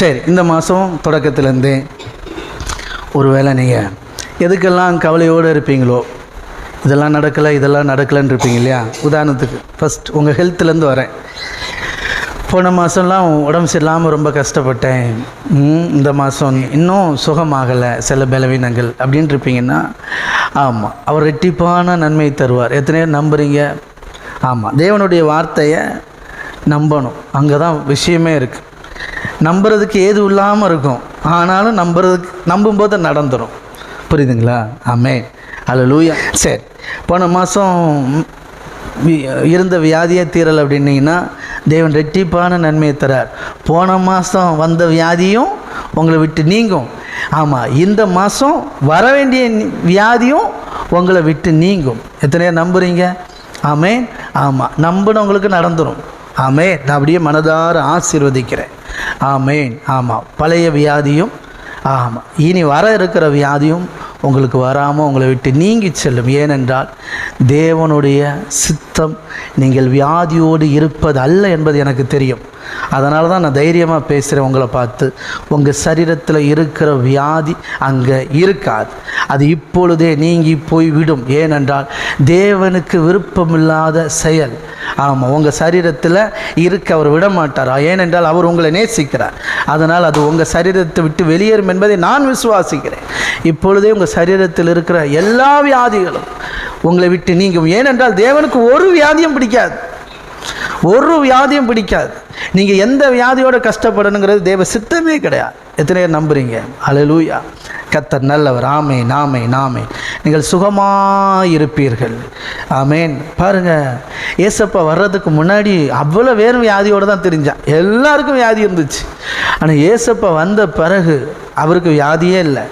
சரி இந்த மாதம் தொடக்கத்துலேருந்தே ஒருவேளை நீங்கள் எதுக்கெல்லாம் கவலையோடு இருப்பீங்களோ இதெல்லாம் நடக்கலை இதெல்லாம் நடக்கலைன்னு இருப்பீங்க இல்லையா? உதாரணத்துக்கு ஃபஸ்ட் உங்கள் ஹெல்த்துலேருந்து வரேன். போன மாதம்லாம் உடம்பு சரியில்லாமல் ரொம்ப கஷ்டப்பட்டேன். இந்த மாதம் இன்னும் சுகமாகலை சில பலவீனங்கள் அப்படின்னு இருப்பீங்கன்னா ஆமாம் அவர் ரெட்டிப்பான நன்மை தருவார். எத்தனை பேர் நம்புறீங்க? ஆமாம் தேவனுடைய வார்த்தையை நம்பணும். அங்கே தான் விஷயமே இருக்குது நம்புறதுக்கு ஏது இல்லாமல் இருக்கும். ஆனாலும் நம்புறதுக்கு நம்பும்போது நடந்துடும் புரியுதுங்களா? ஆமே அல்லூயா சரி. போன மாதம் இருந்த வியாதியே தீரல் அப்படின்னீங்கன்னா தேவன் ரெட்டிப்பான நன்மையை தரார். போன மாதம் வந்த வியாதியும் உங்களை விட்டு நீங்கும். ஆமாம் இந்த மாதம் வர வேண்டிய வியாதியும் உங்களை விட்டு நீங்கும். எத்தனையோ நம்புகிறீங்க நம்புறீங்க ஆமே ஆமாம் நம்பினவங்களுக்கு நடந்துடும் ஆமே நான் அப்படியே மனதார ஆசீர்வதிக்கிறேன். ஆமேன். ஆமாம் பழைய வியாதியும் ஆமாம் இனி வர இருக்கிற வியாதியும் உங்களுக்கு வராமல் உங்களை விட்டு நீங்கி செல்லும். ஏனென்றால் தேவனுடைய சித்தம் நீங்கள் வியாதியோடு இருப்பது அல்ல என்பது எனக்கு தெரியும். அதனால தான் நான் தைரியமாக பேசுகிறேன் உங்களை பார்த்து. உங்கள் சரீரத்தில் இருக்கிற வியாதி அங்கே இருக்காது. அது இப்பொழுதே நீங்கி போய் விடும். ஏனென்றால் தேவனுக்கு விருப்பமில்லாத செயல். ஆமாம் உங்கள் சரீரத்தில் இருக்க அவர் விட மாட்டார் ஏனென்றால் அவர் உங்களை நேசிக்கிறார். அதனால் அது உங்கள் சரீரத்தை விட்டு வெளியேறும் என்பதை நான் விசுவாசிக்கிறேன். இப்பொழுதே உங்கள் சரீரத்தில் இருக்கிற எல்லா வியாதிகளும் உங்களை விட்டு நீங்கும். ஏனென்றால் தேவனுக்கு ஒரு வியாதியும் பிடிக்காது. ஒரு வியாதியும் பிடிக்காது. நீங்கள் எந்த வியாதியோட கஷ்டப்படணுங்கிறது தேவ சித்தமே கிடையாது. எத்தனை பேர் நம்புறீங்க? அலலூயா கத்தர் நல்லவர். ஆமை நாமே நாமே நீங்கள் சுகமாக இருப்பீர்கள் ஆமேன். பாருங்க ஏசப்பா வர்றதுக்கு முன்னாடி அவ்வளோ வேறு வியாதியோடு தான் தெரிஞ்சான். எல்லாருக்கும் வியாதி இருந்துச்சு. ஆனால் ஏசப்பா வந்த பிறகு அவருக்கு வியாதியே இல்லை.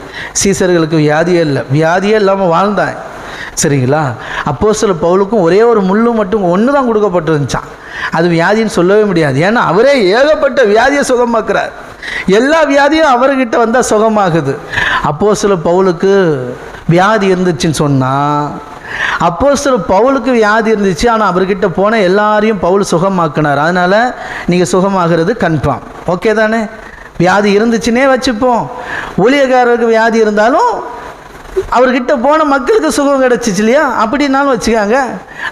சீசர்களுக்கு வியாதியே இல்லை. வியாதியே இல்லாமல் வாழ்ந்தான். சரிங்களா? அப்போ சில பவுலுக்கும் ஒரே ஒரு முள்ளு மட்டும் ஒன்று தான் கொடுக்கப்பட்டிருந்துச்சான் அது வியாதின்னு சொல்லவே முடியாது. ஏன்னா அவரே ஏகப்பட்ட வியாதியை சுகமாக்குறார். எல்லா வியாதியும் அவர்கிட்ட வந்தால் சுகமாகுது. அப்போ சில பவுலுக்கு வியாதி இருந்துச்சுன்னு சொன்னால் அப்போ சில பவுலுக்கு வியாதி இருந்துச்சு ஆனால் அவர்கிட்ட போன எல்லாரையும் பவுல் சுகமாக்குனார். அதனால் நீங்கள் சுகமாகிறது கன்ஃபார்ம். ஓகே தானே? வியாதி இருந்துச்சுன்னே வச்சுப்போம். ஊழியக்காரருக்கு வியாதி இருந்தாலும் அவர்கிட்ட போன மக்களுக்கு சுகம் கிடச்சிச்சு இல்லையா? அப்படின்னாலும் வச்சுக்காங்க.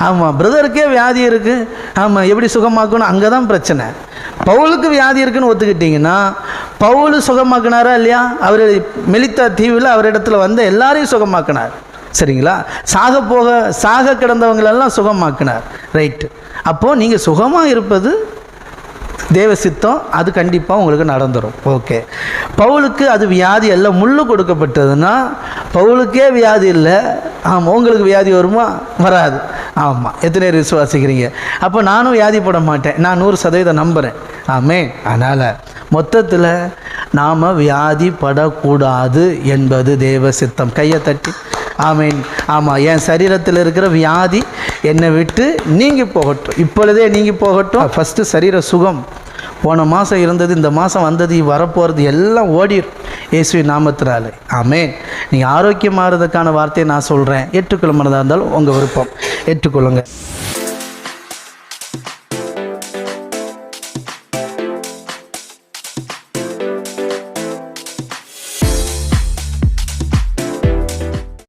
ஆமாம் பிரதருக்கே வியாதி இருக்குது ஆமாம் எப்படி சுகமாக்கணும்? அங்கே தான் பிரச்சனை. பவுலுக்கு வியாதி இருக்குன்னு ஒத்துக்கிட்டிங்கன்னா பவுல் சுகமாக்குனாரா இல்லையா? அவர் மெலித்தா தீவில் அவரிடத்துல வந்த எல்லாரையும் சுகமாக்குனார். சரிங்களா? சாக போக சாக கிடந்தவங்களெல்லாம் சுகமாக்குனார். ரைட்டு அப்போது நீங்கள் சுகமாக இருப்பது தேவ சித்தம் அது கண்டிப்பாக உங்களுக்கு நடந்துடும் ஓகே பவுலுக்கு அது வியாதி எல்லாம் முள்ளு கொடுக்கப்பட்டதுன்னா பவுலுக்கே வியாதி இல்லை. ஆமாம் உங்களுக்கு வியாதி வருமா? வராது. ஆமாம் எத்தனை பேர் விசுவாசிக்கிறீங்க? அப்போ நானும் வியாதிப்பட மாட்டேன். நான் நூறு சதவீதம் நம்புகிறேன் ஆமே அதனால் மொத்தத்தில் நாம் வியாதிப்படக்கூடாது என்பது தேவ சித்தம். கையை தட்டி. ஆமீன். ஆமாம் என் சரீரத்தில் இருக்கிற வியாதி என்னை விட்டு நீங்கி போகட்டும். இப்பொழுதே நீங்கி போகட்டும். ஃபஸ்ட்டு சரீர சுகம். போன மாதம் இருந்தது இந்த மாதம் வந்தது வரப்போகிறது எல்லாம் ஓடிடும் இயேசுவி நாமத்தினாலே. ஆமேன். நீங்கள் ஆரோக்கியமாகிறதுக்கான வார்த்தையை நான் சொல்கிறேன் ஏற்றுக்கொள்ள மனதாக இருந்தாலும் உங்கள் விருப்பம். ஏற்றுக்கொள்ளுங்கள்